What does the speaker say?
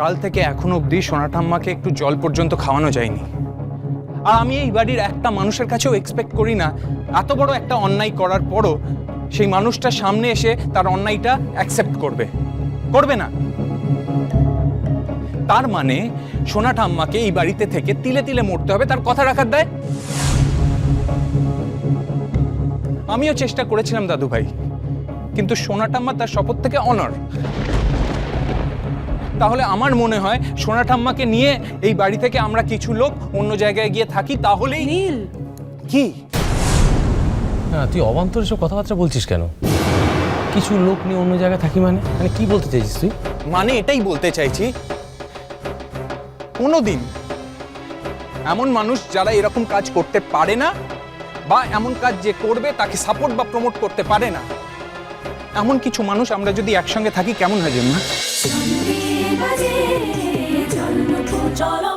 কাল থেকে এখন অবধি সোনা ঠাম্মাকে একটু জল পর্যন্ত খাওয়ানো যায়নি। আর আমি এই বাড়ির একটা মানুষের কাছেও এক্সপেক্ট করি না। এত বড় একটা অন্যায় করার পরও সেই মানুষটা সামনে এসে তার অন্যায়টা অ্যাকসেপ্ট করবে। করবে না। তার মানে সোনা ঠাম্মাকে এই বাড়িতে থেকে তিলে তিলে মরতে হবে, তার কথা রাখার দেয়? আমিও চেষ্টা করেছিলাম দাদু ভাই কিন্তু সোনা ঠাম্মা তার শপথ থেকে অনর তাহলে আমার মনে হয় সোনা ঠাম্মাকে নিয়ে এই বাড়ি থেকে আমরা কিছু লোক অন্য জায়গায় গিয়ে থাকি তাহলেই নীল। কি? না তুই অবান্তর এসব কথাবার্তা বলছিস কেন? কিছু লোক নিয়ে অন্য জায়গায় থাকি মানে? মানে কি বলতে চাইছিস তুই? মানে এটাই বলতে চাইছি কোনোদিন এমন মানুষ যারা এরকম কাজ করতে পারে না বা এমন কাজ যে করবে তাকে সাপোর্ট বা প্রমোট করতে পারে না। এমন কিছু মানুষ আমরা যদি একসঙ্গে থাকি কেমন হয় না বাজে জল চলো